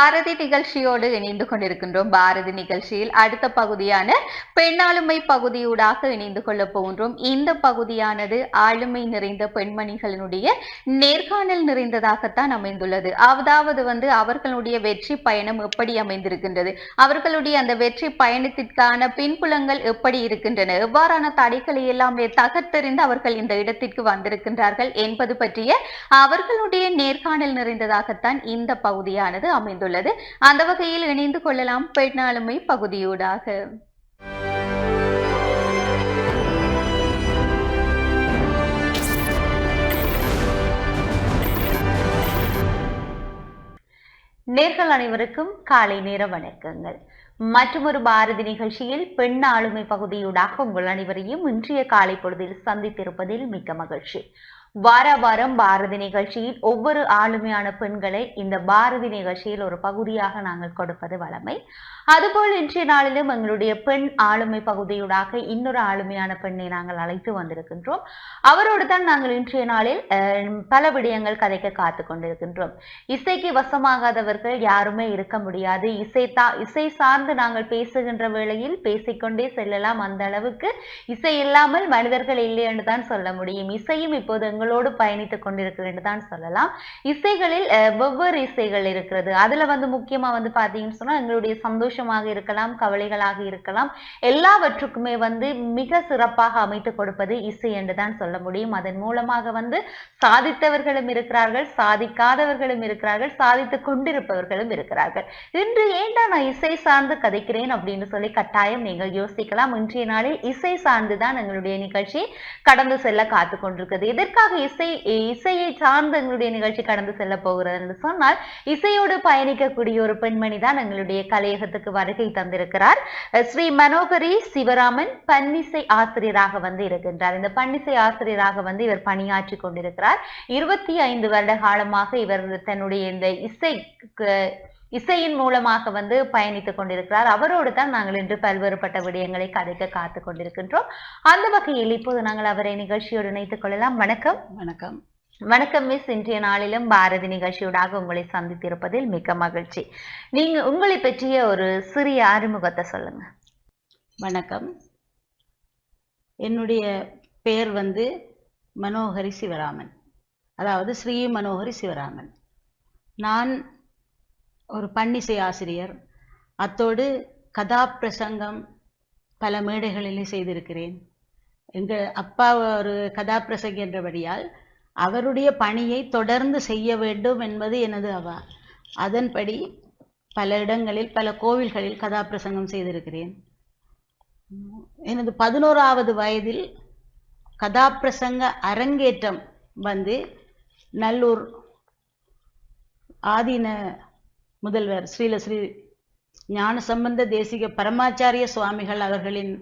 பாரதி நிகழ்ச்சியோடு இணைந்து கொண்டிருக்கின்றோம். பாரதி நிகழ்ச்சியில் அடுத்த பகுதியான பெண்ணாளுமை பகுதியூடாக இணைந்து கொள்ளப் போகின்றோம். இந்த பகுதியானது ஆளுமை நிறைந்த பெண்மணிகளினுடைய நேர்காணல் நிறைந்ததாகத்தான் அமைந்துள்ளது. அதாவது வந்து அவர்களுடைய வெற்றி பயணம் எப்படி அமைந்திருக்கின்றது? அவர்களுடைய அந்த வெற்றி பயணத்திற்கான பின்புலங்கள் எப்படி இருக்கின்றன? எவ்வாறான தடைகளை எல்லாமே தகர்த்தெறிந்து அவர்கள் இந்த இடத்திற்கு வந்திருக்கின்றார்கள் என்பது பற்றிய அவர்களுடைய நேர்காணல் நிறைந்ததாகத்தான் இந்த பகுதியானது அமைந்துள்ளது. அமைந்துள்ளது அந்த வகையில் இணைந்து கொள்ளலாம். பெண்ணாளுமை பகுதியூடாக. நேர்கள் அனைவருக்கும் காலை நேர வணக்கங்கள். மற்றொரு பாரதி நிகழ்ச்சியில் பெண் ஆளுமை பகுதியூடாக உங்கள் அனைவரையும் இன்றைய காலை பொழுதில் சந்தித்திருப்பதில் மிக்க மகிழ்ச்சி. வார வாரம் பாரதி நிகழ்ச்சியில் ஒவ்வொரு ஆளுமையான பெண்களை இந்த பாரதி நிகழ்ச்சியில் ஒரு பகுதியாக நாங்கள் கொடுப்பது வழமை. அதுபோல் இன்றைய நாளிலும் எங்களுடைய பெண் ஆளுமை பகுதியூடாக இன்னொரு ஆளுமையான பெண்ணை நாங்கள் அழைத்து வந்திருக்கின்றோம். அவரோடு தான் நாங்கள் இன்றைய நாளில் பல விடயங்கள் கதைக்க காத்து கொண்டிருக்கின்றோம். இசைக்கு வசமாகாதவர்கள் யாருமே இருக்க முடியாது. இசை தா இசை சார்ந்து நாங்கள் பேசுகின்ற வேளையில் பேசிக்கொண்டே செல்லலாம். அந்த அளவுக்கு இசை இல்லாமல் மனிதர்கள் இல்லை என்று தான் சொல்ல முடியும். இசையும் இப்போது எங்களோடு பயணித்துக் கொண்டிருக்கிறது என்று தான் சொல்லலாம். இசைகளில் வெவ்வேறு இசைகள் இருக்கிறது. அதுல வந்து முக்கியமா வந்து பாத்தீங்கன்னு சொன்னா எங்களுடைய சந்தோஷமாக இருக்கலாம் கவலைகளாக இருக்கலாம். எல்லாவற்றுக்குமே வந்து மிக சிறப்பாக அமைத்து கொடுப்பது இசை என்று தான் சொல்ல முடியும். அதன் மூலமாக வந்து சாதித்தவர்களும் இருக்கிறார்கள் சாதிக்காதவர்களும் இருக்கிறார்கள் சாதித்துக் கொண்டிருப்பவர்களும் இருக்கிறார்கள். இன்று ஏன்டா நான் இசை சார்ந்து கதைக்கிறேன் அப்படின்னு சொல்லி கட்டாயம் நீங்கள் யோசிக்கலாம். இன்றைய நாளில் இசை சார்ந்துதான் எங்களுடைய நிகழ்ச்சி கடந்து செல்ல காத்து கொண்டிருக்கிறது. எதற்காக இசை இசையை சார்ந்து எங்களுடைய நிகழ்ச்சி கடந்து செல்ல போகிறது என்று சொன்னால் இசையோடு பயணிக்கக்கூடிய ஒரு பெண்மணி தான் எங்களுடைய கலையகத்துக்கு வருகை தந்திருக்கிறார். ஸ்ரீ மனோகரி சிவராமன் பன்னிசை ஆசிரியராக வந்து இருக்கின்றார். இந்த பன்னிசை ஆசிரியராக வந்து இவர் பணியாற்றி கொண்டிருக்கிறார். இருபத்தி ஐந்து வருட காலமாக இவர் தன்னுடைய இந்த இசை இசையின் மூலமாக வந்து பயணித்துக் கொண்டிருக்கிறார். அவரோடு தான் நாங்கள் இன்று பல்வேறுபட்ட விடயங்களை கதைக்க காத்து கொண்டிருக்கின்றோம். அந்த வகையில் இப்போது நாங்கள் அவரை நிகழ்ச்சியோடு இணைத்துக் கொள்ளலாம். வணக்கம். வணக்கம். வணக்கம் மிஸ். இன்றைய நாளிலும் பாரதி நிகழ்ச்சியூடாக உங்களை சந்தித்திருப்பதில் மிக்க மகிழ்ச்சி. நீங்க உங்களை பற்றிய ஒரு சிறிய அறிமுகத்தை சொல்லுங்க. வணக்கம். என்னுடைய பெயர் வந்து மனோகரி சிவராமன். அதாவது ஸ்ரீ மனோகரி சிவராமன். நான் ஒரு பன்னிசை ஆசிரியர். அத்தோடு கதாப்பிரசங்கம் பல மேடைகளிலே செய்திருக்கிறேன். எங்கள் அப்பா ஒரு கதாபிரசங்கி என்றபடியால் அவருடைய பணியை தொடர்ந்து செய்ய வேண்டும் என்பது எனது அவா அதன்படி பல இடங்களில் பல கோவில்களில் கதாபிரசங்கம் செய்திருக்கிறேன். எனது பதினோராவது வயதில் கதாபிரசங்க அரங்கேற்றம் வந்து நல்லூர் ஆதீன முதல்வர் ஸ்ரீல ஸ்ரீ ஞானசம்பந்த தேசிக பரமாச்சாரிய சுவாமிகள் அவர்களின்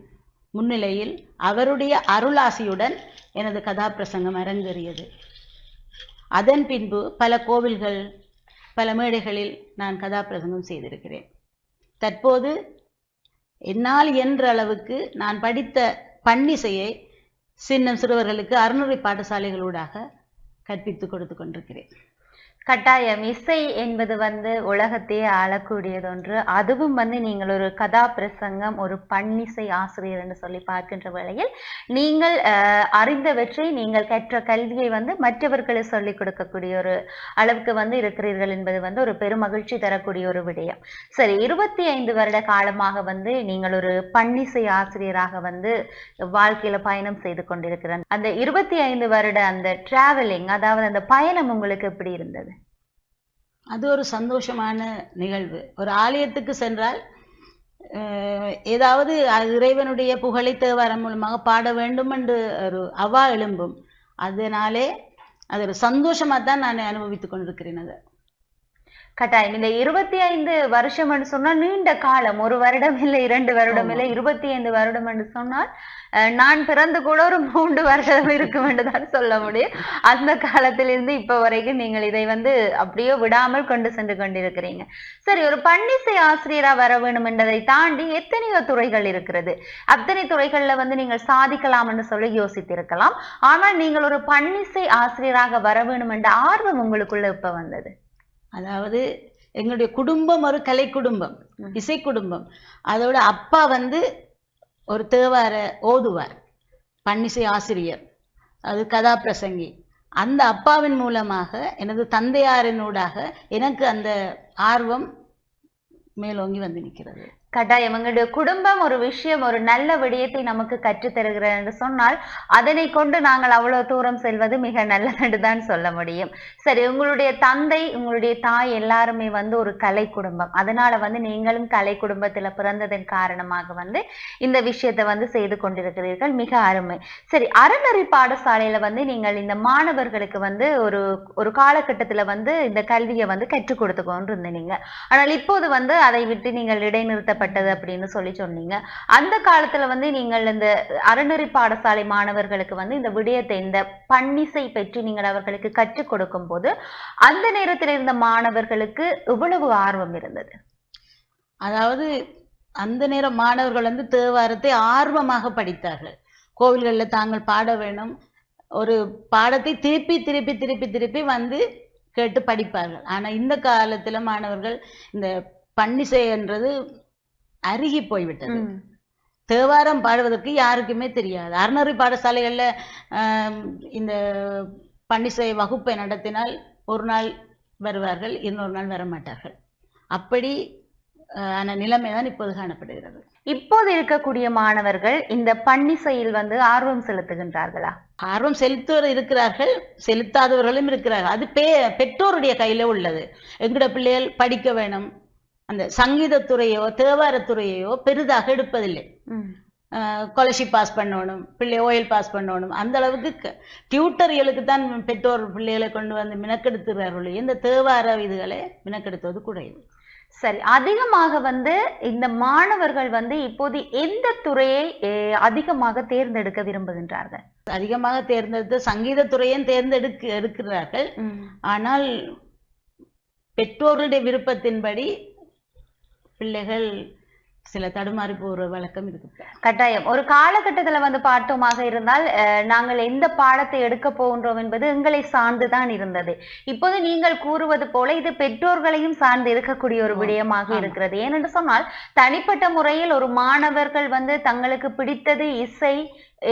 முன்னிலையில் அவருடைய அருளாசியுடன் எனது கதாபிரசங்கம் அரங்கேறியது. அதன் பின்பு பல கோவில்கள் பல மேடைகளில் நான் கதாபிரசங்கம் செய்திருக்கிறேன். தற்போது என்னால் என்ற அளவுக்கு நான் படித்த பன்னிசையை சின்னம் சிறுவர்களுக்கு அறநுறை பாடசாலைகளூடாக கற்பித்து கொடுத்து கொண்டிருக்கிறேன். கட்டாயம். இசை என்பது வந்து உலகத்தையே ஆளக்கூடியது ஒன்று அதுவும் வந்து நீங்கள் ஒரு கதாபிரசங்கம் ஒரு பன்னிசை ஆசிரியர் என்று சொல்லி பார்க்கின்ற வேளையில் நீங்கள் அஹ், அறிந்தவற்றை நீங்கள் கற்ற கல்வியை வந்து மற்றவர்களுக்கு சொல்லிக் கொடுக்கக்கூடிய ஒரு அளவுக்கு வந்து இருக்கிறீர்கள் என்பது வந்து ஒரு பெருமகிழ்ச்சி தரக்கூடிய ஒரு விடயம். சரி இருபத்தி ஐந்து வருட காலமாக வந்து நீங்கள் ஒரு பன்னிசை ஆசிரியராக வந்து வாழ்க்கையில பயணம் செய்து கொண்டிருக்கிறேன் அந்த இருபத்தி ஐந்து வருட அந்த டிராவலிங் அதாவது அந்த பயணம் உங்களுக்கு எப்படி இருந்தது? அது ஒரு சந்தோஷமான நிகழ்வு. ஒரு ஆலயத்துக்கு சென்றால் ஏதாவது இறைவனுடைய புகழை தேவாரம் மூலமாக பாட வேண்டும் என்று ஒரு அவா எழும்பும். அதனாலே அது ஒரு சந்தோஷமாக தான் நான் அனுபவித்துக் கொண்டிருக்கிறேன் அதை. கட்டாயம். இந்த இருபத்தி ஐந்து வருஷம் என்று சொன்னால் நீண்ட காலம். ஒரு வருடம் இல்லை இரண்டு வருடம். இல்லை இருபத்தி ஐந்து வருடம் என்று சொன்னால் நான் பிறந்து கூட ஒரு மூன்று வருடம் இருக்கும் என்று தான் சொல்ல முடியும். அந்த காலத்திலிருந்து இப்ப வரைக்கும் நீங்கள் இதை வந்து அப்படியே விடாமல் கொண்டு சென்று கொண்டிருக்கிறீங்க. சரி ஒரு பன்னிசை ஆசிரியரா வர வேண்டும் என்பதை தாண்டி எத்தனையோ துறைகள் இருக்கிறது. அத்தனை துறைகள்ல வந்து நீங்கள் சாதிக்கலாம் என்று சொல்லி யோசித்திருக்கலாம். ஆனால் நீங்கள் ஒரு பன்னிசை ஆசிரியராக வர வேண்டும் என்ற ஆர்வம் உங்களுக்குள்ள இப்ப வந்தது. அதாவது எங்களுடைய குடும்பம் ஒரு கலை குடும்பம். இசை குடும்பம் அதோட அப்பா வந்து ஒரு தேவார ஓதுவார் பன்னிசை ஆசிரியர் அது கதாபிரசங்கி அந்த அப்பாவின் மூலமாக எனது தந்தையாரினூடாக எனக்கு அந்த ஆர்வம் மேலோங்கி வந்து நிற்கிறது. கட்டாயம் எங்களுடைய குடும்பம் ஒரு விஷயம் ஒரு நல்ல விடயத்தை நமக்கு கற்றுத்தருகிறது என்று சொன்னால் அதனை கொண்டு நாங்கள் அவ்வளவு தூரம் செல்வது மிக நல்லது தான் சொல்ல முடியும். சரி உங்களுடைய தந்தை உங்களுடைய தாய் எல்லாருமே வந்து ஒரு கலை குடும்பம். அதனால வந்து நீங்களும் கலை குடும்பத்துல பிறந்ததன் காரணமாக வந்து இந்த விஷயத்தை வந்து செய்து கொண்டிருக்கிறீர்கள். மிக அருமை. சரி அறநெறி பாடசாலையில வந்து நீங்கள் இந்த மாணவர்களுக்கு வந்து ஒரு ஒரு காலகட்டத்துல வந்து இந்த கல்வியை வந்து கற்றுக் கொடுத்து கொண்டிருந்தீங்க ஆனால் இப்போது வந்து அதை விட்டு நீங்கள் இடைநிறுத்தப்பட்டது அப்படின்னு சொல்லி சொன்னீங்க. அந்த காலத்துல வந்து நீங்கள் இந்த அறநெறி பாடசாலை மாணவர்களுக்கு வந்து இந்த விடயத்தை இந்த பன்னிசை பற்றி நீங்கள் அவர்களுக்கு கற்றுக் கொடுக்கும் போது அந்த நேரத்தில் இருந்த மாணவர்களுக்கு இவ்வளவு ஆர்வம் இருந்தது? அதாவது அந்த நேரம் மாணவர்கள் வந்து தேவாரத்தை ஆர்வமாக படித்தார்கள். கோவில்களில் தாங்கள் பாட வேணும். ஒரு பாடத்தை திருப்பி திருப்பி திருப்பி திருப்பி வந்து கேட்டு படிப்பார்கள். ஆனா இந்த காலத்துல மாணவர்கள் இந்த பன்னிசை என்றது அருகி போய்விட்டது. தேவாரம் பாடுவதற்கு யாருக்குமே தெரியாது. அறநெறி பாடசாலைகள்ல இந்த பன்னிசை வகுப்பை நடத்தினால் ஒரு நாள் வருவார்கள் இன்னொரு நாள் வர மாட்டார்கள் அப்படி ஆன நிலைமை தான் இப்போது காணப்படுகிறது. இப்போது இருக்கக்கூடிய மாணவர்கள் இந்த பன்னிசையில் வந்து ஆர்வம் செலுத்துகின்றார்களா? ஆர்வம் செலுத்துவர் இருக்கிறார்கள் செலுத்தாதவர்களும் இருக்கிறார்கள். அது பே பெற்றோருடைய கையில உள்ளது. எங்கட பிள்ளைகள் படிக்க வேணும் அந்த சங்கீதத்துறையோ தேவாரத்துறையோ பெரிதாக எடுப்பதில்லை. ஸ்காலர்ஷிப் பாஸ் பண்ணணும் பிள்ளை ஓஎல் பாஸ் பண்ணணும். அந்த அளவுக்கு டியூட்டர்களுக்கு தான் பெற்றோர் பிள்ளைகளை கொண்டு வந்து மினக்கெடுத்துறார்கள். இந்த தேவார இதுகளை மினக்கெடுத்தது குறைவு. சரி அதிகமாக வந்து இந்த மாணவர்கள் வந்து இப்போது எந்த துறையை அதிகமாக தேர்ந்தெடுக்க விரும்புகின்றார்கள்? அதிகமாக தேர்ந்தெடுத்து சங்கீதத்துறையும் தேர்ந்தெடுக்க எடுக்கிறார்கள். ஆனால் பெற்றோர்களுடைய விருப்பத்தின்படி பிள்ளைகள் சில தடுமாறி போகிற வழக்கம் இருக்கு கட்டாயம் ஒரு காலகட்டத்துல வந்து பார்த்தோமாக இருந்தால் நாங்கள் எந்த பாடத்தை எடுக்க போகின்றோம் என்பது எங்களை சார்ந்துதான் இருந்தது இப்போது நீங்கள் கூறுவது போல இது பெற்றோர்களையும் சார்ந்து இருக்கக்கூடிய ஒரு. விடயமாக. இருக்கிறது ஏனென்று சொன்னால் தனிப்பட்ட முறையில் ஒரு மாணவர்கள் வந்து தங்களுக்கு பிடித்தது இசை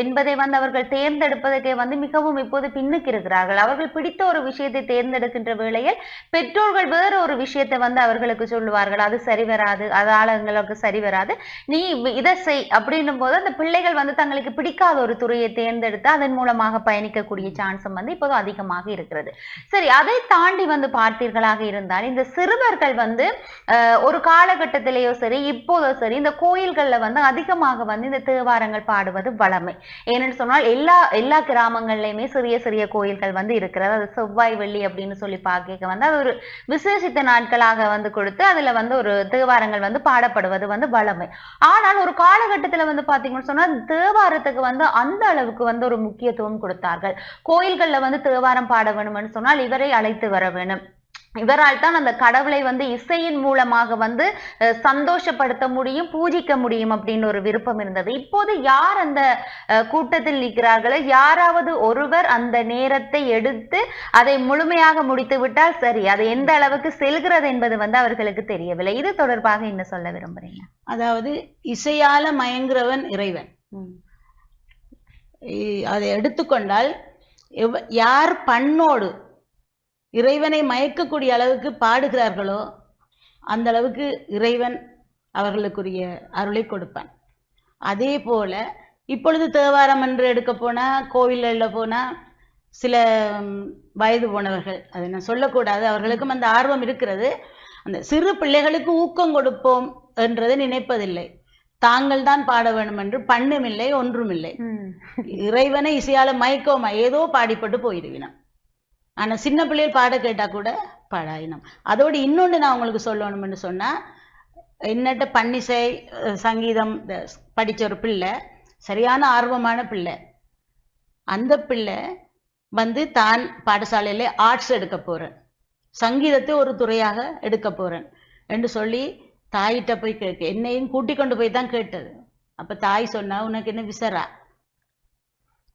என்பதை வந்து அவர்கள் தேர்ந்தெடுப்பதற்கே வந்து மிகவும் இப்போது பின்னுக்கு இருக்கிறார்கள் அவர்கள் பிடித்த ஒரு விஷயத்தை தேர்ந்தெடுக்கின்ற வேளையில் பெற்றோர்கள் வேற ஒரு விஷயத்தை வந்து அவர்களுக்கு சொல்லுவார்கள். அது சரி வராது அதால எங்களுக்கு சரி வராது. நீ இதை செய் அப்படின்னும் போது அந்த பிள்ளைகள் வந்து தங்களுக்கு பிடிக்காத ஒரு துறையை தேர்ந்தெடுத்து அதன் மூலமாக பயணிக்கக்கூடிய சான்ஸும் வந்து இப்போது அதிகமாக இருக்கிறது. சரி அதை தாண்டி வந்து பார்த்தீர்களாக இருந்தால் இந்த சிறுவர்கள் வந்து ஒரு காலகட்டத்திலேயோ சரி இப்போதோ சரி இந்த கோயில்கள்ல வந்து அதிகமாக வந்து இந்த தேவாரங்கள் பாடுவது வளமை. ஏனென்று சொன்னால் எல்லா எல்லா கிராமங்கள்லயுமே சிறிய சிறிய கோயில்கள் வந்து இருக்கிறது. அது செவ்வாய் வெள்ளி அப்படின்னு சொல்லி பார்க்க வந்து அது ஒரு விசேஷித்த நாட்களாக வந்து கொடுத்து அதுல வந்து ஒரு தேவாரங்கள் வந்து பாடப்படுவது வந்து வளமை. ஆனால் ஒரு காலகட்டத்துல வந்து பாத்தீங்கன்னு சொன்னா தேவாரத்துக்கு வந்து அந்த அளவுக்கு வந்து ஒரு முக்கியத்துவம் கொடுத்தார்கள். கோயில்கள்ல வந்து தேவாரம் பாட வேணும்னு சொன்னால் இவரை அழைத்து வர வேணும். இவரால் தான் அந்த கடவுளை வந்து இசையின் மூலமாக வந்து சந்தோஷப்படுத்த முடியும் பூஜிக்க முடியும் அப்படின்னு ஒரு விருப்பம் இருந்தது. இப்போது யார் அந்த கூட்டத்தில் நிற்கிறார்களோ யாராவது ஒருவர் அந்த நேரத்தை எடுத்து அதை முழுமையாக முடித்து விட்டால் சரி அது எந்த அளவுக்கு செல்கிறது என்பது வந்து அவர்களுக்கு தெரியவில்லை. இது தொடர்பாக என்ன சொல்ல விரும்புறீங்க. அதாவது இசையால மயங்குறவன் இறைவன். அதை எடுத்துக்கொண்டால் யார் பண்ணோடு இறைவனை மயக்கக்கூடிய அளவுக்கு பாடுகிறார்களோ அந்த அளவுக்கு இறைவன் அவர்களுக்குரிய அருளை கொடுப்பான். அதே போல இப்பொழுது தேவாரம் என்று எடுக்க போனா கோவில்களில் போனா சில வயது போனவர்கள் அதை நான் சொல்லக்கூடாது அவர்களுக்கும் அந்த ஆர்வம் இருக்கிறது. அந்த சிறு பிள்ளைகளுக்கு ஊக்கம் கொடுப்போம் என்றதை நினைப்பதில்லை. தாங்கள் தான் பாட வேண்டும் என்று பண்ணுமில்லை ஒன்றுமில்லை. ம். இறைவனை இசையால மயக்கோமா ஏதோ பாடிப்பட்டு போயிடுவினம் ஆனால் சின்ன பிள்ளைகள் பாட கேட்டால் கூட பாடாயினம். அதோடு இன்னொன்று நான் உங்களுக்கு சொல்லணும்னு சொன்னால் என்னட்ட பன்னிசை சங்கீதம் இந்த ஒரு பிள்ளை சரியான ஆர்வமான பிள்ளை. அந்த பிள்ளை வந்து தான் பாடசாலையில் ஆர்ட்ஸ் எடுக்க போகிறேன் சங்கீதத்தை ஒரு துறையாக எடுக்க போகிறேன் என்று சொல்லி தாயிட்ட போய் கேட்க என்னையும் கூட்டி கொண்டு போய் தான் கேட்டது. அப்போ தாய் சொன்னா உனக்கு என்ன விசரா?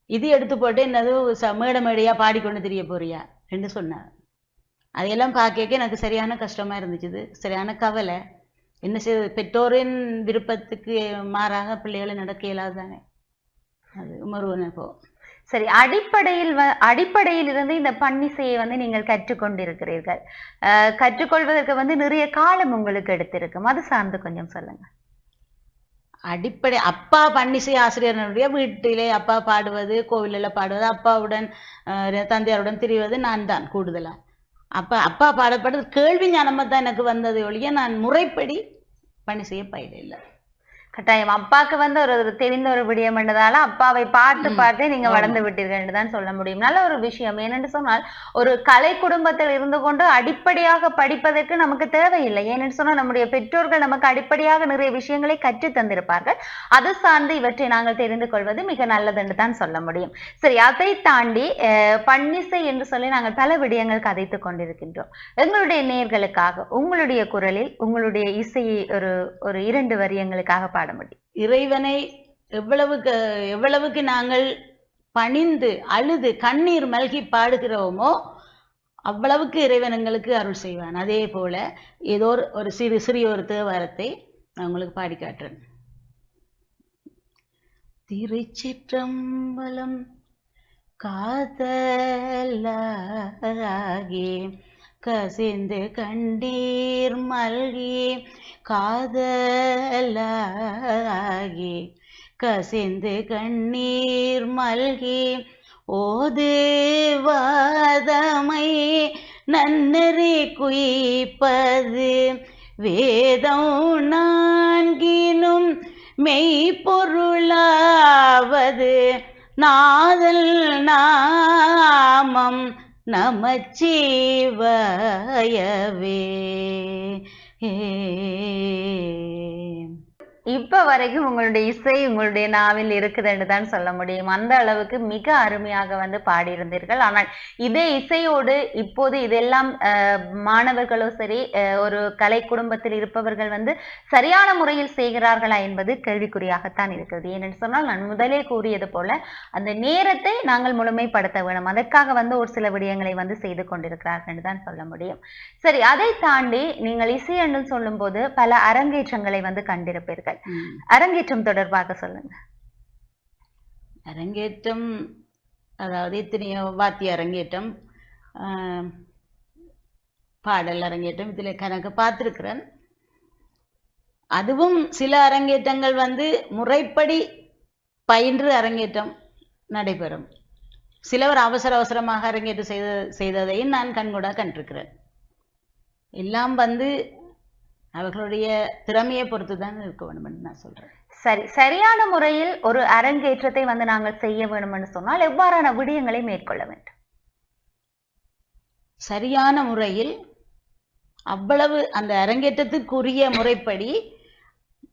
இது எடுத்து போட்டு என்னது ச- மேடை மேடையாக பாடிக்கொண்டு தெரிய போறியா? என்று சொன்னார். அதையெல்லாம் பார்க்க எனக்கு சரியான கஷ்டமாக இருந்துச்சு சரியான கவலை. என்ன செய்ய பெற்றோரின் விருப்பத்துக்கு மாறாக பிள்ளைகளை நடக்க இயலாதானே? அது உமர்வு இப்போ சரி அடிப்படையில் வ- அடிப்படையில் இருந்து இந்த பன்னிசையை வந்து நீங்கள் கற்றுக்கொண்டிருக்கிறீர்கள். கற்றுக்கொள்வதற்கு வந்து நிறைய காலம் உங்களுக்கு எடுத்திருக்கும். அது சார்ந்து கொஞ்சம் சொல்லுங்கள் அடிப்படை அப்பா பன்னிசை ஆசிரியர்களுடைய வீட்டிலே அப்பா பாடுவது கோவிலில் பாடுவது அப்பாவுடன் அஹ், தந்தையாருடன் திரிவது நான் தான் கூடுதலா. அப்பா அப்பா பாடப்படுறது கேள்வி ஞானமாக தான் எனக்கு வந்தது ஒழிய நான் முறைப்படி பன்னிசையை பயில இல்லை. கட்டாயம். அப்பாக்கு வந்து ஒரு ஒரு தெரிந்த ஒரு விடயம் என்றதால அப்பாவை பார்த்து. பார்த்தே நீங்க. வளர்ந்து விட்டீர்கள் என்று தான் சொல்ல முடியும். நல்ல ஒரு விஷயம். ஏனென்று சொன்னால் ஒரு கலை குடும்பத்தில் இருந்து கொண்டு அடிப்படையாக படிப்பதற்கு நமக்கு தேவையில்லை. ஏனென்று சொன்னால் நம்முடைய பெற்றோர்கள் நமக்கு அடிப்படையாக நிறைய விஷயங்களை கற்றுத் தந்திருப்பார்கள். அது சார்ந்து இவற்றை நாங்கள் தெரிந்து கொள்வது மிக நல்லது என்று தான் சொல்ல முடியும். சரி அதை தாண்டி பன்னிசை என்று சொல்லி நாங்கள் பல விடயங்கள் கதைத்துக் கொண்டிருக்கின்றோம். எங்களுடைய நேர்களுக்காக உங்களுடைய குரலில் உங்களுடைய இசையை ஒரு ஒரு இரண்டு வரி எங்களுக்காக பாட முடியும் இறைவனை எவ்வளவுக்கு எவ்வளவுக்கு நாங்கள் பணிந்து அழுது கண்ணீர் மல்கி பாடுகிறோமோ அவ்வளவுக்கு இறைவன் எங்களுக்கு அருள் செய்வான். அதே போல ஏதோ ஒரு- சிறு சிறிய ஒரு தேவாரத்தை நான் உங்களுக்கு பாடி காட்டுறேன். திருச்சிற்றம்பலம் காதலாகே கசிந்து கண்டீர் மல்கி காதலாகி கசிந்து கண்ணீர் மல்கி ஓது வாதமை நன்னறி குயிப்பது வேதம் நான்கினும் மெய்ப்பொருளாவது நாதல் நாமம் நமச்சிவாயவே. ஏ இப்போ வரைக்கும் உங்களுடைய இசை உங்களுடைய நாவில் இருக்குதுன்னு தான் சொல்ல முடியும். அந்த அளவுக்கு மிக அருமையாக வந்து பாடியிருந்தீர்கள். ஆனால் இதே இசையோடு இப்போது இதெல்லாம் மாணவர்களோ சரி ஒரு கலை குடும்பத்தில் இருப்பவர்கள் வந்து சரியான முறையில் செய்கிறார்களா என்பது கேள்விக்குறியாகத்தான் இருக்கிறது ஏனென்று சொன்னால் நான் முதலே கூறியது போல அந்த நேரத்தை நாங்கள் முழுமைப்படுத்த வேணும். அதற்காக வந்து ஒரு சில விடயங்களை வந்து செய்து கொண்டிருக்கிறார்கள் என்று தான் சொல்ல முடியும். சரி அதை தாண்டி நீங்கள் இசை என்று சொல்லும்போது பல அரங்கேற்றங்களை வந்து கண்டிருப்பீர்கள். அரங்கேற்றம் தொடர்பாக சொல்லுங்க. அரங்கேற்றம் அதாவது எத்தனையோ வாத்திய அரங்கேற்றம் பாடல் அரங்கேற்றம் இதில் கணக்கு பார்த்துருக்கிறேன். அதுவும் சில அரங்கேற்றங்கள் வந்து முறைப்படி பயின்று அரங்கேற்றம் நடைபெறும். சிலவர் அவசர அவசரமாக அரங்கேற்றம் செய்த செய்ததையும் நான் கண்கூட கண்டிருக்கிறேன். எல்லாம் வந்து அவர்களுடைய திறமையை பொறுத்து தான் இருக்க வேண்டும் என்று நான் சொல்றேன். சரி சரியான முறையில் ஒரு அரங்கேற்றத்தை வந்து நாங்கள் செய்ய வேண்டும் என்று சொன்னால் எவ்வாறான விடயங்களை மேற்கொள்ள வேண்டும்? சரியான முறையில் அவ்வளவு அந்த அரங்கேற்றத்துக்குரிய முறைப்படி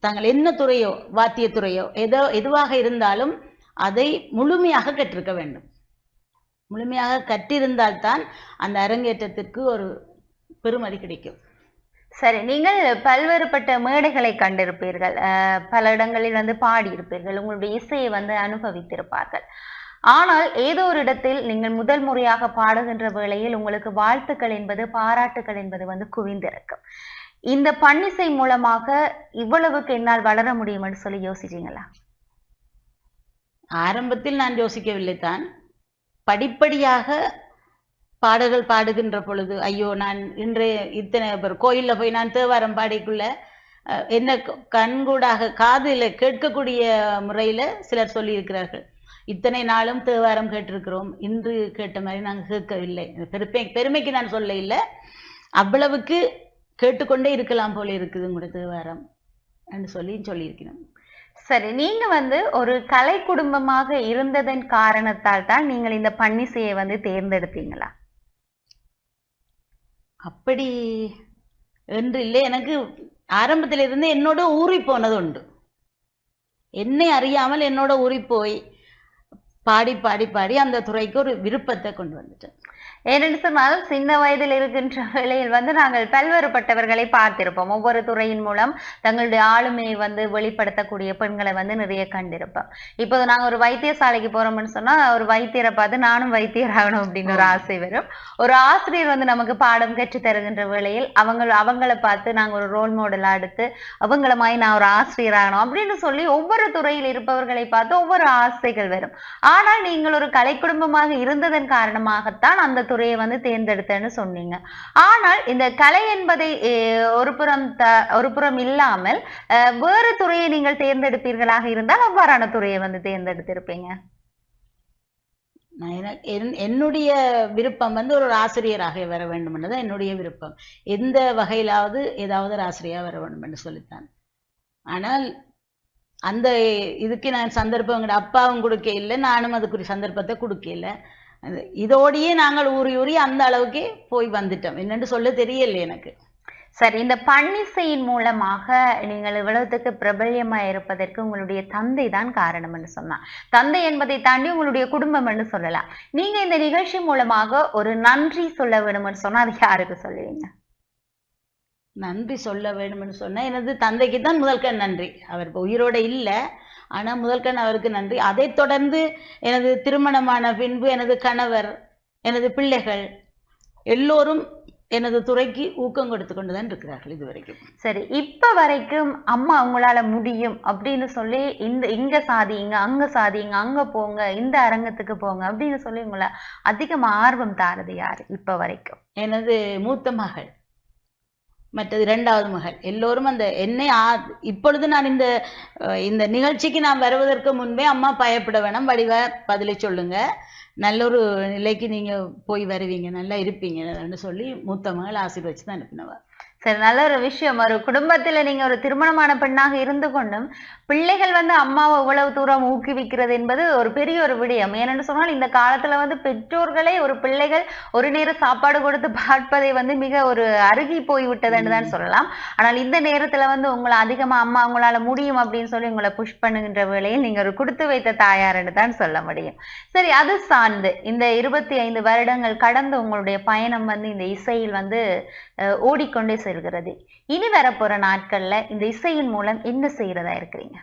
தாங்கள் என்ன துறையோ வாத்திய துறையோ ஏதோ எதுவாக இருந்தாலும் அதை முழுமையாக கற்றிருக்க வேண்டும். முழுமையாக கற்றிருந்தால்தான் அந்த அரங்கேற்றத்திற்கு ஒரு பெருமதி கிடைக்கும். சரி நீங்கள் பல்வேறுபட்ட மேடைகளை கண்டிருப்பீர்கள். அஹ், பல இடங்களில் வந்து பாடியிருப்பீர்கள். உங்களுடைய இசையை வந்து அனுபவித்திருப்பார்கள். ஆனால் ஏதோ ஒரு இடத்தில் நீங்கள் முதல் முறையாக பாடுகின்ற வேளையில் உங்களுக்கு வாழ்த்துக்கள் என்பது பாராட்டுகள் என்பது வந்து குவிந்திருக்கும். இந்த பன்னிசை மூலமாக இவ்வளவுக்கு என்னால் வளர முடியும் என்று சொல்லி யோசிச்சீங்களா? ஆரம்பத்தில் நான் யோசிக்கவில்லை தான் படிப்படியாக பாடல்கள் பாடுகின்ற பொழுது ஐயோ நான் இன்று இத்தனை பேர் கோயிலில் போய் நான் தேவாரம் பாடிக்குள்ள என்ன கண்கூடாக காதில் கேட்கக்கூடிய முறையில் சிலர் சொல்லியிருக்கிறார்கள். இத்தனை நாளும் தேவாரம் கேட்டிருக்கிறோம். இன்று கேட்ட மாதிரி நாங்கள் கேட்கவில்லை. பெருமை பெருமைக்கு நான் சொல்ல இல்லை அவ்வளவுக்கு கேட்டுக்கொண்டே இருக்கலாம் போல இருக்குது உங்களோட தேவாரம் என்று சொல்லி சொல்லியிருக்கிறோம் சரி நீங்க வந்து ஒரு கலை குடும்பமாக இருந்ததன் காரணத்தால் தான் நீங்கள் இந்த பன்னிசையை வந்து தேர்ந்தெடுத்தீங்களா? அப்படி என்று இல்லை. எனக்கு ஆரம்பத்தில் இருந்து என்னோட ஊறி போனது உண்டு. என்னை அறியாமல் என்னோட ஊறி போய் பாடி பாடி பாடி அந்த துறைக்கு ஒரு விருப்பத்தை கொண்டு வந்துட்டேன் ஏனென்று சொன்னால் சின்ன வயதில் இருக்கின்ற வேளையில் வந்து நாங்கள் பல்வேறுபட்டவர்களை பார்த்திருப்போம். ஒவ்வொரு துறையின் மூலம் தங்களுடைய ஆளுமையை வந்து வெளிப்படுத்தக்கூடிய பெண்களை வந்து நிறைய கண்டிருப்போம். இப்போது நாங்க ஒரு வைத்தியசாலைக்கு போறோம்னு சொன்னா ஒரு வைத்தியரை பார்த்து நானும் வைத்தியர் ஆகணும் அப்படின்னு ஒரு ஆசை வரும். ஒரு ஆசிரியர் வந்து நமக்கு பாடம் கற்று தருகின்ற வேளையில் அவங்க அவங்கள பார்த்து நாங்க ஒரு ரோல் மாடலா எடுத்து அவங்கள மாதிரி நான் ஒரு ஆசிரியர் ஆகணும் அப்படின்னு சொல்லி ஒவ்வொரு துறையில் இருப்பவர்களை பார்த்து ஒவ்வொரு ஆசைகள் வரும். ஆனால் நீங்கள் ஒரு கலை குடும்பமாக இருந்ததன் காரணமாகத்தான் அந்த துறையை வந்து தேர்ந்தெடுத்தேன்னு சொன்னீங்க. ஆனால் இந்த கலை என்பதை ஒரு புறம் த ஒரு புறம் இல்லாமல் வேறு துறையை நீங்கள் தேர்ந்தெடுப்பீர்களாக இருந்தால் அவ்வாறான துறையை வந்து தேர்ந்தெடுத்திருப்பீங்க. நான் எனக்கு என்னுடைய விருப்பம் வந்து ஒரு ஆசிரியராக வர வேண்டும் தான் என்னுடைய விருப்பம். எந்த வகையிலாவது ஏதாவது ஒரு ஆசிரியராக வர வேண்டும் என்று சொல்லித்தான். ஆனால் அந்த இதுக்கு நான் சந்தர்ப்பம் எங்கட அப்பாவும் கொடுக்க இல்லை நானும் அதுக்குரிய சந்தர்ப்பத்தை கொடுக்க இல்லை இதோடையே நாங்கள் ஊறி ஊறி அந்த அளவுக்கு போய் வந்துட்டோம். என்னென்னு சொல்ல தெரியல எனக்கு. சரி இந்த பன்னிசையின் மூலமாக நீங்கள் இவ்வளவுத்துக்கு பிரபல்யமா இருப்பதற்கு உங்களுடைய தந்தை தான் காரணம் என்று சொன்னா தந்தை என்பதை தாண்டி உங்களுடைய குடும்பம் என்று சொல்லலாம். நீங்க இந்த நிகழ்ச்சி மூலமாக ஒரு நன்றி சொல்ல வேணும்னு சொன்னா அது யாருக்கு சொல்லுவீங்க? நன்றி சொல்ல வேணும்னு சொன்னா எனது தந்தைக்கு தான் முதல்கண் நன்றி. அவர் இப்போ உயிரோட இல்லை ஆனா முதல்கண் அவருக்கு நன்றி. அதைத் தொடர்ந்து எனது திருமணமான பின்பு எனது கணவர் எனது பிள்ளைகள் எல்லோரும் எனது துறைக்கு ஊக்கம் கொடுத்து கொண்டு தான் இருக்கிறார்கள் இதுவரைக்கும். சரி இப்ப வரைக்கும் அம்மா உங்களால முடியும் அப்படின்னு சொல்லி இந்த இங்க சாதிங்க அங்க சாதிங்க அங்க போங்க இந்த அரங்கத்துக்கு போங்க அப்படின்னு சொல்லி உங்களை அதிகமா ஆர்வம் தாரது யாரு இப்ப வரைக்கும்? எனது மூத்த மகள். மற்றது இரண்டாவது மகள். எல்லோரும் அந்த என்னை ஆ- இப்பொழுது நான் இந்த இந்த நிகழ்ச்சிக்கு நான் வருவதற்கு முன்பே அம்மா பயப்பட வேணாம். வடிவ பதிலை சொல்லுங்க. நல்ல ஒரு நிலைக்கு நீங்கள் போய் வருவீங்க. நல்லா இருப்பீங்க. சொல்லி மூத்த மகள் ஆசீர்வச்சு தான் அனுப்பினவா. சரி நல்ல ஒரு விஷயம். ஒரு குடும்பத்துல நீங்க ஒரு திருமணமான பெண்ணாக இருந்து கொண்டும் பிள்ளைகள் வந்து அம்மாவை இவ்வளவு தூரம் ஊக்குவிக்கிறது என்பது ஒரு பெரிய ஒரு விடயம். ஏனென்று சொன்னால் இந்த காலத்துல வந்து பெற்றோர்களே ஒரு பிள்ளைகள் ஒரு நேரம் சாப்பாடு கொடுத்து பார்ப்பதை வந்து மிக ஒரு அருகி போய் விட்டதுன்னு தான் சொல்லலாம். ஆனால் இந்த நேரத்துல வந்து உங்களை அதிகமா அம்மா உங்களால முடியும் அப்படின்னு சொல்லி உங்களை புஷ் பண்ணுகின்ற வேளையில் நீங்க ஒரு கொடுத்து வைத்த தாயார்னு தான் சொல்ல முடியும். சரி அது சார்ந்து இந்த இருபத்தி ஐந்து வருடங்கள் கடந்து உங்களுடைய பயணம் வந்து இந்த இசையில் வந்து ஓடிக்கொண்டே செல்கிறது இனி வரப்போற நாட்கள்ல இந்த இசையின் மூலம் என்ன செய்யறதா இருக்கிறீங்க?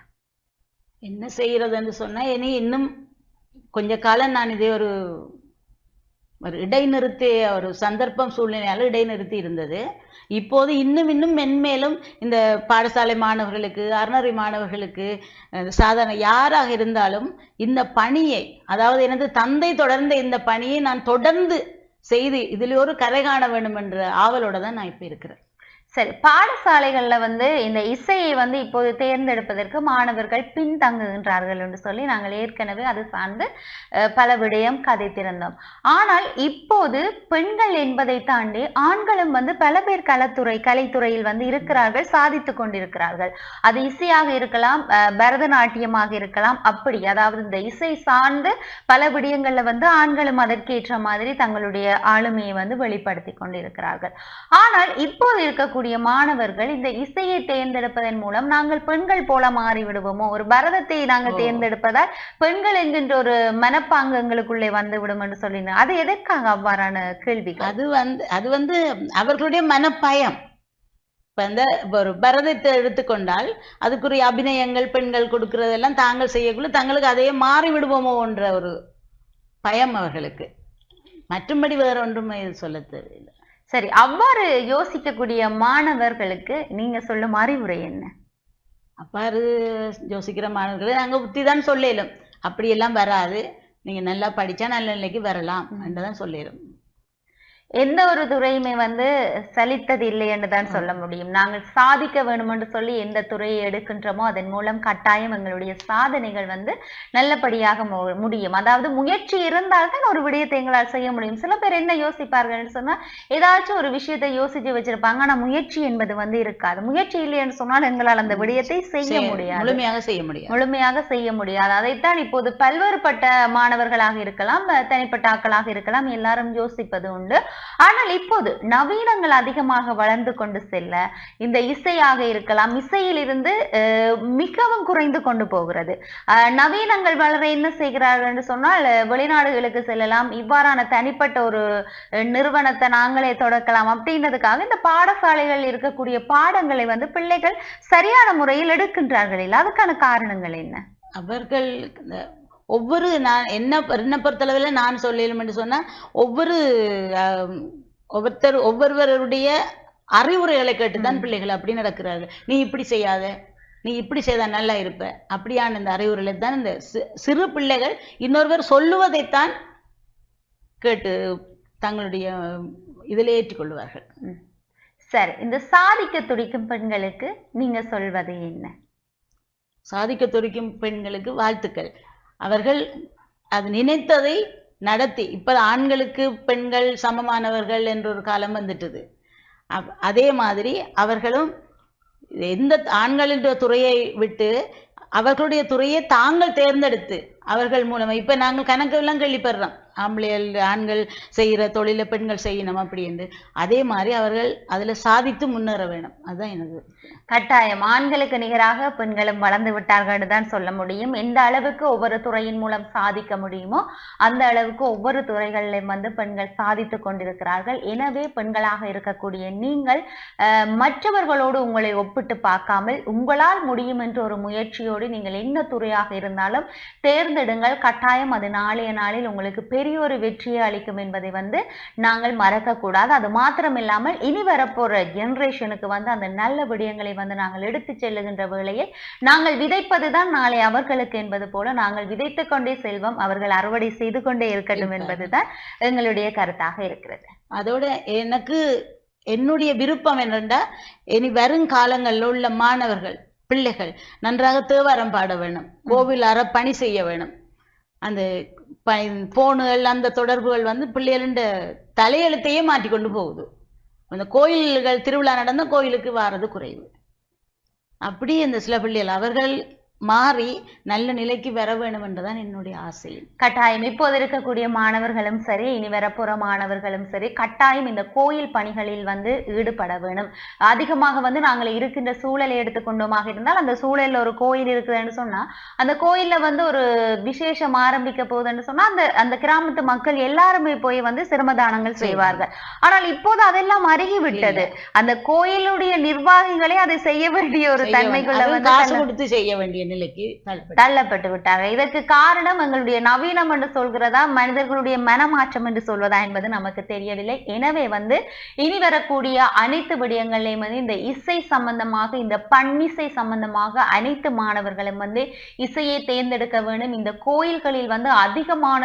என்ன செய்யறதுன்னு சொன்னா இனி இன்னும் கொஞ்ச காலம் நான் இதே ஒரு ஒரு இடைநிறுத்தி ஒரு சந்தர்ப்பம் சூழ்நிலையால இடைநிறுத்தி இருந்தது. இப்போது இன்னும் இன்னும் மென்மேலும் இந்த பாடசாலை மாணவர்களுக்கு அறநெறி மாணவர்களுக்கு சாதாரண யாராக இருந்தாலும் இந்த பணியை அதாவது எனது தந்தை தொடர்ந்த இந்த பணியை நான் தொடர்ந்து செய்து இதில் ஒரு கரை காண வேண்டும் என்ற ஆவலோட தான் நான் இப்ப இருக்கிறேன். சரி பாடசாலைகள்ல வந்து இந்த இசையை வந்து இப்போது தேர்ந்தெடுப்பதற்கு மாணவர்கள் பின்தங்குகின்றார்கள் என்று சொல்லி நாங்கள் ஏற்கனவே அது சார்ந்து பல விடயம் கதைத்திருந்தோம். ஆனால் இப்போது பெண்கள் என்பதை தாண்டி ஆண்களும் வந்து பல பேர் கலத்துறை கலைத்துறையில் வந்து இருக்கிறார்கள் சாதித்துக் கொண்டிருக்கிறார்கள். அது இசையாக இருக்கலாம் அஹ், பரதநாட்டியமாக இருக்கலாம் அப்படி. அதாவது இந்த இசை சார்ந்து பல விடயங்கள்ல வந்து ஆண்களும் அதற்கேற்ற மாதிரி தங்களுடைய ஆளுமையை வந்து வெளிப்படுத்தி கொண்டிருக்கிறார்கள். ஆனால் இப்போது இருக்கக்கூடிய மாணவர்கள் இந்த இசையை தேர்ந்தெடுப்பதன் மூலம் நாங்கள் பெண்கள் போல மாறி விடுவோமோ ஒரு பரதத்தை நாங்கள். தேர்ந்தெடுப்பதால் பெண்கள் என்கின்ற ஒரு மனப்பாங்கு எங்களுக்குள்ளே வந்து விடும் என்று சொல்லினேன் அது எதற்காக அவ்வாறான கேள்விகள்? அது வந்து அது வந்து அவர்களுடைய மனப்பயம். இப்ப இந்த ஒரு பரதத்தை எடுத்துக்கொண்டால் அதுக்குரிய அபிநயங்கள் பெண்கள் கொடுக்கறதெல்லாம் தாங்கள் செய்யக்குள்ள தங்களுக்கு அதையே மாறி விடுவோமோன்ற ஒரு பயம் அவர்களுக்கு. மற்றும்படி வேற ஒன்றுமே சொல்ல தேவையில்லை சரி அவ்வாறு யோசிக்கக்கூடிய மாணவர்களுக்கு நீங்க சொல்லும் அறிவுரை என்ன? அப்பாரு யோசிக்கிற மாணவர்களை நாங்க புத்தி தான் சொல்லலும். அப்படியெல்லாம் வராது. நீங்க நல்லா படிச்சா நல்ல நிலைக்கு வரலாம். என்றுதான் சொல்லலும் எந்த ஒரு துறையுமே வந்து சலித்தது இல்லை என்று தான் சொல்ல முடியும். நாங்கள் சாதிக்க வேண்டும் என்று சொல்லி எந்த துறையை எடுக்கின்றோமோ அதன் மூலம் கட்டாயம் எங்களுடைய சாதனைகள் வந்து நல்லபடியாக முடியும். அதாவது முயற்சி இருந்தால் தான் ஒரு விடயத்தை எங்களால் செய்ய முடியும். சில பேர் என்ன யோசிப்பார்கள்னு சொன்னா ஏதாச்சும் ஒரு விஷயத்தை யோசிச்சு வச்சிருப்பாங்க. ஆனா முயற்சி என்பது வந்து இருக்காது. முயற்சி இல்லை என்று சொன்னால் எங்களால் அந்த விடயத்தை செய்ய முடியாது. முழுமையாக செய்ய முடியாது. முழுமையாக செய்ய முடியாது. அதைத்தான் இப்போது பல்வேறுபட்ட மாணவர்களாக இருக்கலாம் தனிப்பட்ட ஆட்களாக இருக்கலாம் எல்லாரும் யோசிப்பது உண்டு. ஆனால் இப்போது நவீனங்கள் அதிகமாக வளர்ந்து கொண்டு செல்ல இந்த இசையாக இருக்கலாம் இசையிலிருந்து மிகவும் குறைந்து கொண்டு போகிறது. நவீனங்கள் வளர என்ன செய்கிறார்கள் என்று சொன்னால் வெளிநாடுகளுக்கு செல்லலாம். இவ்வாறான தனிப்பட்ட ஒரு நிறுவனத்தை நாங்களே தொடக்கலாம் அப்படின்றதுக்காக இந்த பாடசாலைகள் இருக்கக்கூடிய பாடங்களை வந்து பிள்ளைகள் சரியான முறையில் எடுக்கின்றார்கள் இல்லை அதுக்கான காரணங்கள் என்ன? அவர்கள் ஒவ்வொரு நான் என்ன என்ன பொறுத்தளவில் நான் சொல்லலும் என்று சொன்னா ஒவ்வொரு ஒவ்வொருத்தர் ஒவ்வொருவருடைய அறிவுரைகளை கேட்டுதான். பிள்ளைகள் அப்படி நடக்கிறார்கள். நீ இப்படி செய்யாத நீ இப்படி செய்தா நல்லா இருப்ப. அப்படியான இந்த அறிவுரைகளை தான் இந்த சிறு பிள்ளைகள் இன்னொருவர் சொல்லுவதைத்தான் கேட்டு தங்களுடைய இதில் ஏற்றுக்கொள்வார்கள். சரி இந்த சாதிக்க துடிக்கும் பெண்களுக்கு நீங்க சொல்வது என்ன? சாதிக்க துடிக்கும் பெண்களுக்கு வாழ்த்துக்கள். அவர்கள் அது நினைத்ததை நடத்தி இப்போ ஆண்களுக்கு பெண்கள் சமமானவர்கள் என்ற ஒரு காலம் வந்துட்டது. அப்- அதே மாதிரி அவர்களும் எந்த ஆண்களின் துறையை விட்டு அவர்களுடைய துறையை தாங்கள் தேர்ந்தெடுத்து அவர்கள் மூலமாக இப்போ நாங்கள் கணக்கெல்லாம் கேள்விப்படுறோம். ஆம்பளைகள் ஆண்கள் செய்கிற தொழிலை பெண்கள் செய்யணும் அப்படி என்று. அதே மாதிரி அவர்கள் அதுல சாதித்து முன்னேற வேணும். அதுதான் எனது கட்டாயம். ஆண்களுக்கு நிகராக பெண்களும் வளர்ந்து விட்டார்கள் தான் சொல்ல முடியும். எந்த அளவுக்கு ஒவ்வொரு துறையின் மூலம் சாதிக்க முடியுமோ அந்த அளவுக்கு ஒவ்வொரு துறைகளிலும் வந்து பெண்கள் சாதித்து கொண்டிருக்கிறார்கள். எனவே பெண்களாக இருக்கக்கூடிய நீங்கள் மற்றவர்களோடு உங்களை ஒப்பிட்டு பார்க்காமல் உங்களால் முடியும் என்ற ஒரு முயற்சியோடு நீங்கள் என்ன துறையாக இருந்தாலும் தேர்ந்தெடுங்கள். கட்டாயம் அது நாளைய நாளில் உங்களுக்கு பெரிய ஒரு வெற்றியை அளிக்கும் என்பதை வந்து நாங்கள் மறக்கக்கூடாது. அது மாத்திரமில்லாமல் இனி வரப்போற ஜெனரேஷனுக்கு வந்து அந்த நல்ல விடயங்களை வந்து நாங்கள் எடுத்துச் செல்லுகின்ற வேளையில் நாங்கள் விதைப்பதுதான் நாளை அவர்களுக்கு என்பது போல நாங்கள் விதைத்துக் கொண்டே செல்வோம் அவர்கள் அறுவடை செய்து கொண்டே இருக்கட்டும் என்பதுதான் எங்களுடைய கருத்தாக இருக்கிறது. அதோட எனக்கு என்னுடைய விருப்பம் என்னென்றா இனி வருங்காலங்களில் உள்ள மாணவர்கள் பிள்ளைகள் நன்றாக தேவாரம் பாட வேணும் கோவில் அற பணி செய்ய வேணும். அந்த போனுகள் அந்த தொடர்புகள் வந்து பிள்ளைகளுண்ட தலையெழுத்தையே மாற்றி கொண்டு போகுது. அந்த கோயில்கள் திருவிழா நடந்த கோயிலுக்கு வாரது குறைவு. அப்படி இந்த சில பிள்ளைகள் அவர்கள் மாறி நல்ல நிலைக்கு வர வேணும் என்றுதான் என்னுடைய ஆசை. கட்டாயம் இப்போது இருக்கக்கூடிய மாணவர்களும் சரி இனி வரப்போற மாணவர்களும் சரி கட்டாயம் இந்த கோயில் பணிகளில் வந்து ஈடுபட வேணும். அதிகமாக வந்து நாங்கள் இருக்கின்ற சூழலை எடுத்துக்கொண்டோமாக இருந்தால் அந்த சூழல்ல ஒரு கோயில் இருக்குதுன்னு சொன்னா அந்த கோயில்ல வந்து ஒரு விசேஷம் ஆரம்பிக்க போகுதுன்னு சொன்னா அந்த அந்த கிராமத்து மக்கள் எல்லாருமே போய் வந்து சிரமதானங்கள் செய்வார்கள். ஆனால் இப்போது அதெல்லாம் அருகி விட்டது அந்த கோயிலுடைய நிர்வாகிகளே அதை செய்ய வேண்டிய ஒரு தன்மைக்குள்ள. வந்து கொடுத்து செய்ய வேண்டிய நிலைக்கு தள்ளப்பட்டு விட்டாங்க. இதற்கு காரணம் எங்களுடைய நவீனம் என்று சொல்கிறதா மனிதர்களுடைய மனமாற்றம் என்று சொல்வதா என்பது நமக்கு தெரியவில்லை. எனவே வந்து இனி வரக்கூடிய அனைத்து விடயங்களையும் வந்து இந்த இசை சம்பந்தமாக இந்த பன்னிசை சம்பந்தமாக அனைத்து மாணவர்களும் வந்து இசையை தேர்ந்தெடுக்க வேண்டும். இந்த கோயில்களில் வந்து அதிகமான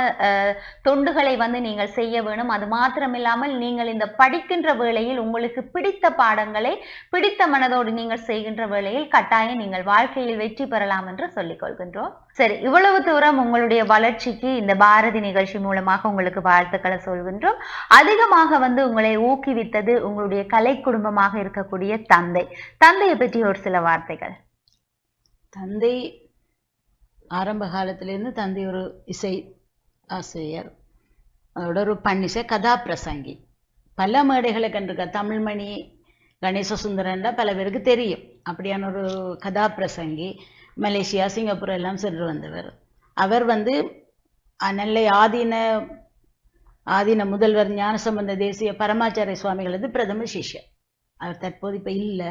தொண்டுகளை வந்து நீங்கள் செய்ய வேணும் அது மாத்திரமில்லாமல் நீங்கள் இந்த படிக்கின்ற வேளையில் உங்களுக்கு பிடித்த பாடங்களை பிடித்த மனதோடு நீங்கள் செய்கின்ற வேளையில் கட்டாயம் நீங்கள் வாழ்க்கையில் வெற்றி பெறலாம் என்று சொல்லிக் கொள்கின்றோம். சரி இவ்வளவு தூரம் உங்களுடைய வளர்ச்சிக்கு இந்த பாரதி நிகழ்ச்சி மூலமாக உங்களுக்கு வாழ்த்துக்களை சொல்கின்றோம். அதிகமாக வந்து உங்களை ஊக்குவித்தது உங்களுடைய கலை குடும்பமாக இருக்கக்கூடிய தந்தை. தந்தையை பற்றி ஒரு சில வார்த்தைகள். தந்தை ஆரம்ப காலத்திலேருந்து தந்தை ஒரு இசை ஆசிரியர். அதோட ஒரு பன்னிசை கதாபிரசங்கி பல மேடைகளை கண்டிருக்க. தமிழ்மணி கணேச சுந்தரன்ல பல பேருக்கு தெரியும். அப்படியான ஒரு கதாபிரசங்கி மலேசியா சிங்கப்பூர் எல்லாம் சென்று வந்தவர். அவர் வந்து நெல்லை ஆதீன ஆதீன முதல்வர் ஞானசம்பந்த தேசிய பரமாச்சாரிய சுவாமிகளது பிரதம சிஷ்யர். அவர் தற்போது இப்போ இல்லை.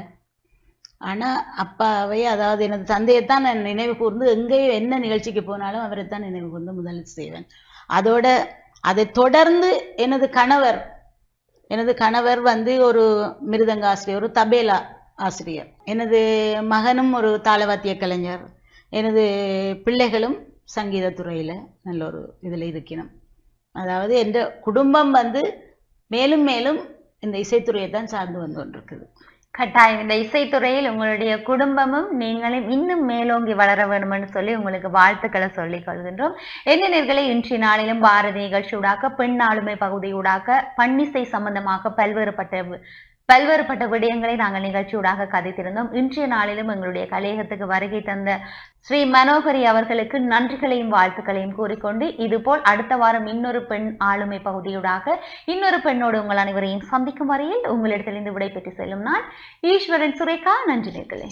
ஆனால் அப்பாவை அதாவது எனது தந்தையைத்தான் நான் நினைவு கூர்ந்து எங்கேயும் என்ன நிகழ்ச்சிக்கு போனாலும் அவரை தான் நினைவு கூர்ந்து முதலில் செய்வேன். அதோட அதை தொடர்ந்து எனது கணவர் எனது கணவர் வந்து ஒரு மிருதங்காசிரியர் ஒரு தபேலா. ஆசிரியர். எனது மகனும் ஒரு தாளவாத்திய கலைஞர். எனது பிள்ளைகளும் சங்கீத நல்ல ஒரு இதுல இருக்கணும் அதாவது என்ற குடும்பம் வந்து மேலும் மேலும் இந்த இசைத்துறையை தான் சார்ந்து வந்து கொண்டிருக்குது. கட்டாயம். இந்த இசைத்துறையில் உங்களுடைய குடும்பமும் நீங்களும் இன்னும் மேலோங்கி வளர வேண்டும்னு சொல்லி உங்களுக்கு வாழ்த்துக்களை சொல்லிக் கொள்கின்றோம். இளைஞர்களை இன்றைய நாளிலும் பாரதி நிகழ்ச்சி நிகழ்ச்சியூடாக பெண் ஆளுமை பகுதியூடாக பன்னிசை சம்பந்தமாக பல்வேறுபட்ட பல்வேறுபட்ட விடயங்களை நாங்கள் நிகழ்ச்சியூடாக கதைத்திருந்தோம். இன்றைய நாளிலும் எங்களுடைய கலையகத்துக்கு வருகை தந்த ஸ்ரீ மனோகரி அவர்களுக்கு நன்றிகளையும் வாழ்த்துக்களையும் கூறிக்கொண்டு இதுபோல் அடுத்த வாரம் இன்னொரு பெண் ஆளுமை பகுதியூடாக இன்னொரு பெண்ணோடு உங்கள் அனைவரையும் சந்திக்கும் வரையில் உங்களிடத்திலிருந்து விடைபெற்று செல்லும் நான் ஈஸ்வரன் சுரேகா. நன்றி நேர்களே.